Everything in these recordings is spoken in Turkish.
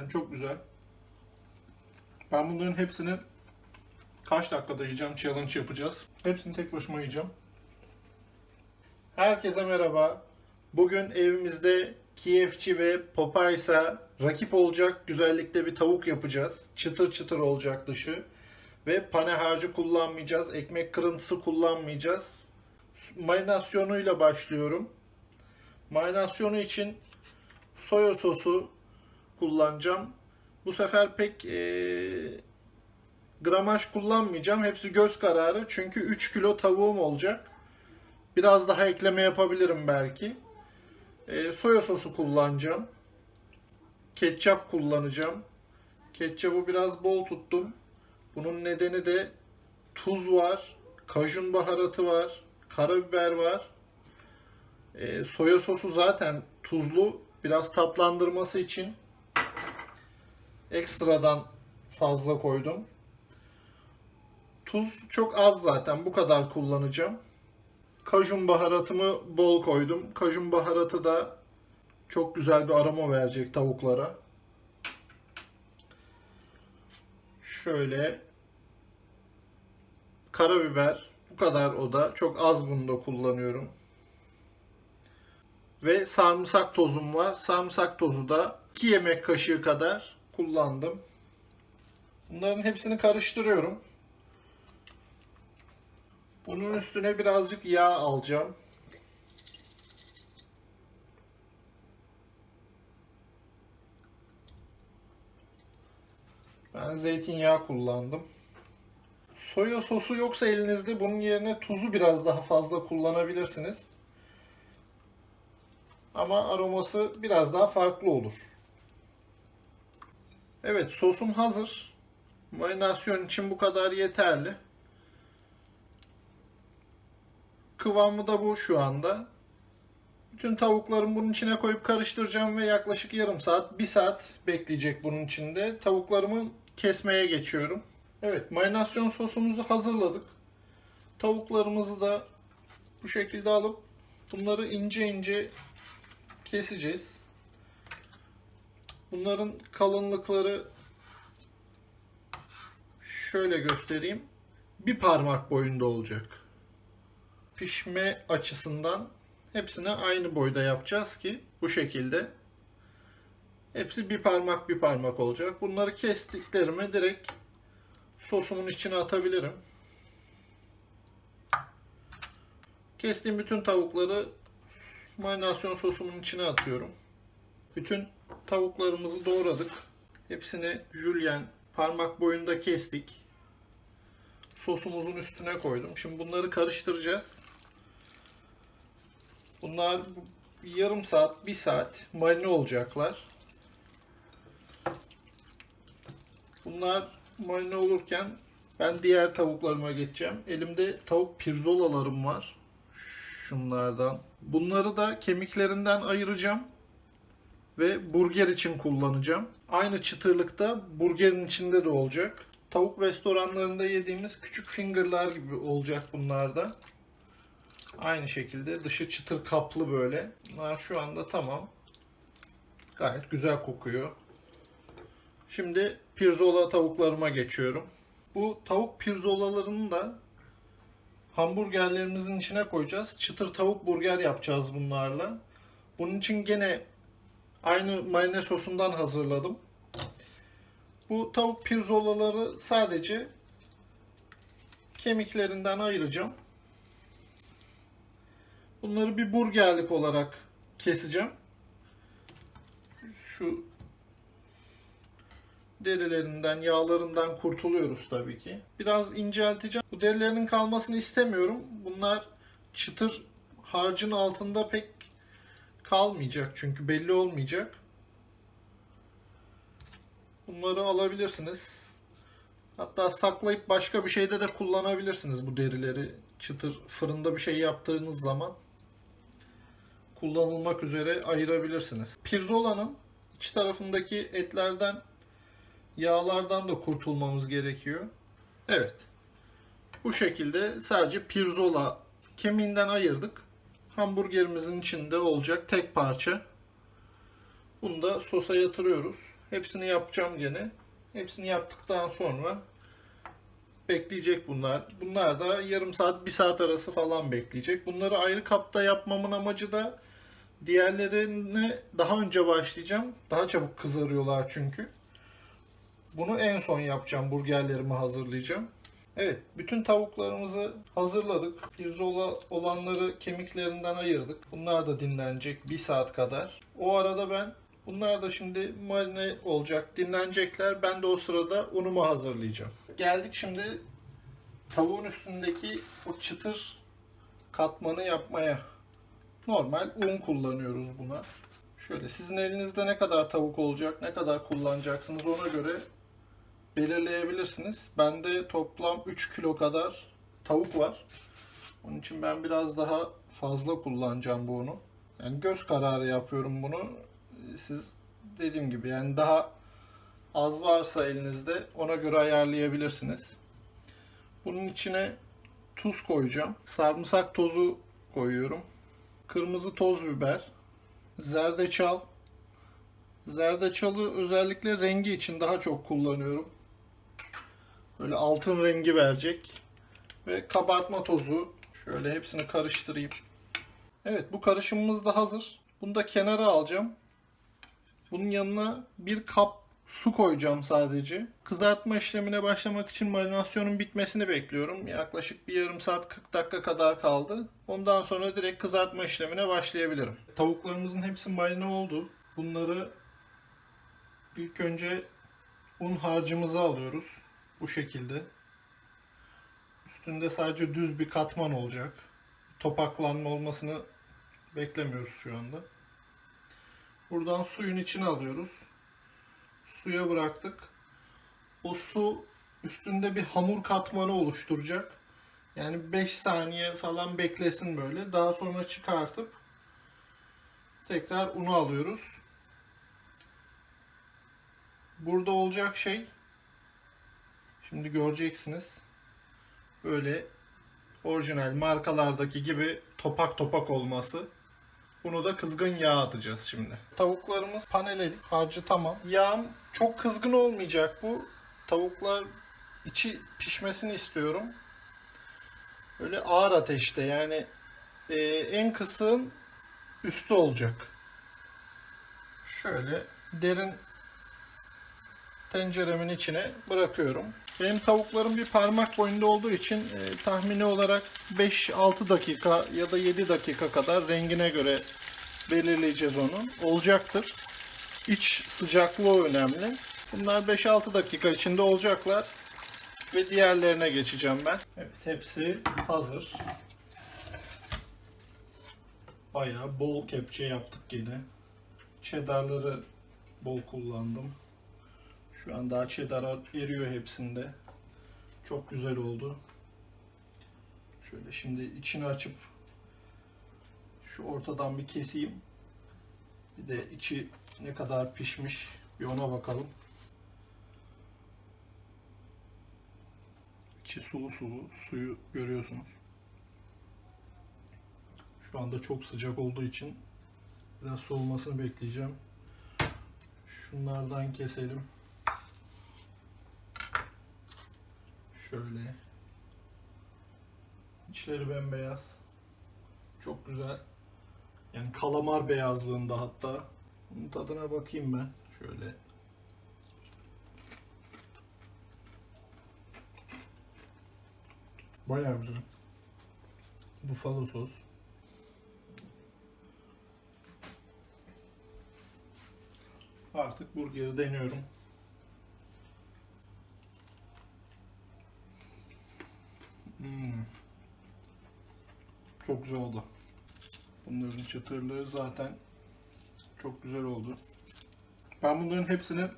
Aynen çok güzel. Ben bunların hepsini kaç dakikada yiyeceğim challenge yapacağız. Hepsini tek başıma yiyeceğim. Herkese merhaba. Bugün evimizde KFC ve Popeyes'a rakip olacak güzellikte bir tavuk yapacağız. Çıtır çıtır olacak dışı. Ve pane harcı kullanmayacağız. Ekmek kırıntısı kullanmayacağız. Marinasyonuyla başlıyorum. Marinasyonu için soya sosu kullanacağım. Bu sefer pek eee, gramaj kullanmayacağım. Hepsi göz kararı. Çünkü 3 kilo tavuğum olacak. Biraz daha ekleme yapabilirim belki. Eee, soya sosu kullanacağım. Ketçap kullanacağım. Ketçapı biraz bol tuttum. Bunun nedeni de tuz var, kajun baharatı var, karabiber var. Eee, soya sosu zaten tuzlu. Biraz tatlandırması için ekstradan fazla koydum. Tuz çok az zaten. Bu kadar kullanacağım. Kajun baharatımı bol koydum. Kajun baharatı da çok güzel bir aroma verecek tavuklara. Şöyle karabiber bu kadar o da. Çok az bunu da kullanıyorum. Ve sarımsak tozum var. Sarımsak tozu da 2 yemek kaşığı kadar kullandım. Bunların hepsini karıştırıyorum. Bunun üstüne birazcık yağ alacağım. Ben zeytinyağı kullandım. Soya sosu yoksa elinizde bunun yerine tuzu biraz daha fazla kullanabilirsiniz. Ama aroması biraz daha farklı olur. Evet sosum hazır. Marinasyon için bu kadar yeterli. Kıvamı da bu şu anda. Bütün tavuklarımı bunun içine koyup karıştıracağım ve yaklaşık yarım saat, bir saat bekleyecek bunun içinde. Tavuklarımı kesmeye geçiyorum. Evet, marinasyon sosumuzu hazırladık. Tavuklarımızı da bu şekilde alıp bunları ince ince keseceğiz. Bunların kalınlıkları şöyle göstereyim. Bir parmak boyunda olacak. Pişme açısından hepsini aynı boyda yapacağız ki bu şekilde hepsi bir parmak bir parmak olacak. Bunları kestiklerimi direkt sosumun içine atabilirim. Kestiğim bütün tavukları marinasyon sosumun içine atıyorum. Bütün tavuklarımızı doğradık. Hepsini jülyen parmak boyunda kestik. Sosumuzun üstüne koydum. Şimdi bunları karıştıracağız. Bunlar yarım saat, bir saat marine olacaklar. Bunlar marine olurken ben diğer tavuklarıma geçeceğim. Elimde tavuk pirzolalarım var. Şunlardan. Bunları da kemiklerinden ayıracağım ve burger için kullanacağım. Aynı çıtırlıkta burgerin içinde de olacak. Tavuk restoranlarında yediğimiz küçük fingerlar gibi olacak bunlar da. Aynı şekilde dışı çıtır kaplı böyle. Bunlar şu anda tamam. Gayet güzel kokuyor. Şimdi pirzola tavuklarıma geçiyorum. Bu tavuk pirzolalarını da hamburgerlerimizin içine koyacağız. Çıtır tavuk burger yapacağız bunlarla. Bunun için gene aynı marine sosundan hazırladım. Bu tavuk pirzolaları sadece kemiklerinden ayıracağım. Bunları bir burgerlik olarak keseceğim. Şu derilerinden, yağlarından kurtuluyoruz tabii ki. Biraz incelteceğim. Bu derilerinin kalmasını istemiyorum. Bunlar çıtır harcın altında pek kalmayacak çünkü belli olmayacak. Bunları alabilirsiniz. Hatta saklayıp başka bir şeyde de kullanabilirsiniz bu derileri. Çıtır fırında bir şey yaptığınız zaman kullanılmak üzere ayırabilirsiniz. Pirzolanın iç tarafındaki etlerden yağlardan da kurtulmamız gerekiyor. Evet. Bu şekilde sadece pirzola kemiğinden ayırdık. Hamburgerimizin içinde olacak tek parça. Bunu da sosa yatırıyoruz. Hepsini yapacağım gene. Hepsini yaptıktan sonra bekleyecek bunlar. Bunlar da yarım saat, bir saat arası falan bekleyecek. Bunları ayrı kapta yapmamın amacı da diğerlerine daha önce başlayacağım. Daha çabuk kızarıyorlar çünkü. Bunu en son yapacağım. Burgerlerimi hazırlayacağım. Evet, bütün tavuklarımızı hazırladık. Pirzola olanları kemiklerinden ayırdık. Bunlar da dinlenecek bir saat kadar. O arada ben bunlar da şimdi marine olacak, dinlenecekler. Ben de o sırada unumu hazırlayacağım. Geldik şimdi tavuğun üstündeki o çıtır katmanı yapmaya. Normal un kullanıyoruz buna. Şöyle sizin elinizde ne kadar tavuk olacak, ne kadar kullanacaksınız ona göre belirleyebilirsiniz. Bende toplam 3 kilo kadar tavuk var. Onun için ben biraz daha fazla kullanacağım bu unu. Yani göz kararı yapıyorum bunu. Siz dediğim gibi yani daha az varsa elinizde ona göre ayarlayabilirsiniz. Bunun içine tuz koyacağım. Sarımsak tozu koyuyorum. Kırmızı toz biber, zerdeçal. Zerdeçalı özellikle rengi için daha çok kullanıyorum. Böyle altın rengi verecek. Ve kabartma tozu. Şöyle hepsini karıştırayım. Evet bu karışımımız da hazır. Bunu da kenara alacağım. Bunun yanına bir kap su koyacağım sadece. Kızartma işlemine başlamak için marinasyonun bitmesini bekliyorum. Yaklaşık bir yarım saat 40 dakika kadar kaldı. Ondan sonra direkt kızartma işlemine başlayabilirim. Tavuklarımızın hepsi marine oldu. Bunları ilk önce un harcımızı alıyoruz. Bu şekilde. Üstünde sadece düz bir katman olacak. Topaklanma olmasını beklemiyoruz şu anda. Buradan suyun içine alıyoruz. Suya bıraktık. O su üstünde bir hamur katmanı oluşturacak. Yani 5 saniye falan beklesin böyle. Daha sonra çıkartıp tekrar unu alıyoruz. Burada olacak şey şimdi göreceksiniz. Böyle orijinal markalardaki gibi topak topak olması. Bunu da kızgın yağ atacağız şimdi. Tavuklarımız paneledik. Harcı tamam. Yağım çok kızgın olmayacak bu. Tavuklar içi pişmesini istiyorum. Böyle ağır ateşte yani e, en kısığın üstü olacak. Şöyle derin tenceremin içine bırakıyorum. Benim tavuklarım bir parmak boyunda olduğu için e, tahmini olarak 5-6 dakika ya da 7 dakika kadar rengine göre belirleyeceğiz onu. Olacaktır. İç sıcaklığı önemli. Bunlar 5-6 dakika içinde olacaklar. Ve diğerlerine geçeceğim ben. Evet hepsi hazır. Bayağı bol kepçe yaptık yine. Cheddar'ları bol kullandım. Şu an daha cheddar eriyor hepsinde. Çok güzel oldu. Şöyle şimdi içini açıp şu ortadan bir keseyim. Bir de içi ne kadar pişmiş bir ona bakalım. İçi sulu sulu. Suyu görüyorsunuz. Şu anda çok sıcak olduğu için biraz soğumasını bekleyeceğim. Şunlardan keselim. Şöyle. İçleri bembeyaz. Çok güzel. Yani kalamar beyazlığında hatta. Bunun tadına bakayım ben. Şöyle. Bayağı güzel. Buffalo sos. Artık burgeri deniyorum. Hmm. Çok güzel oldu. Bunların çıtırlığı zaten çok güzel oldu. Ben bunların hepsini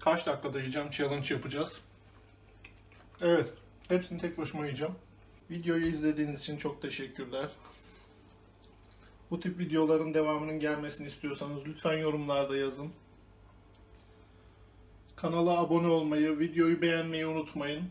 kaç dakikada yiyeceğim challenge yapacağız. Evet. Hepsini tek başıma yiyeceğim. Videoyu izlediğiniz için çok teşekkürler. Bu tip videoların devamının gelmesini istiyorsanız lütfen yorumlarda yazın. Kanala abone olmayı, videoyu beğenmeyi unutmayın.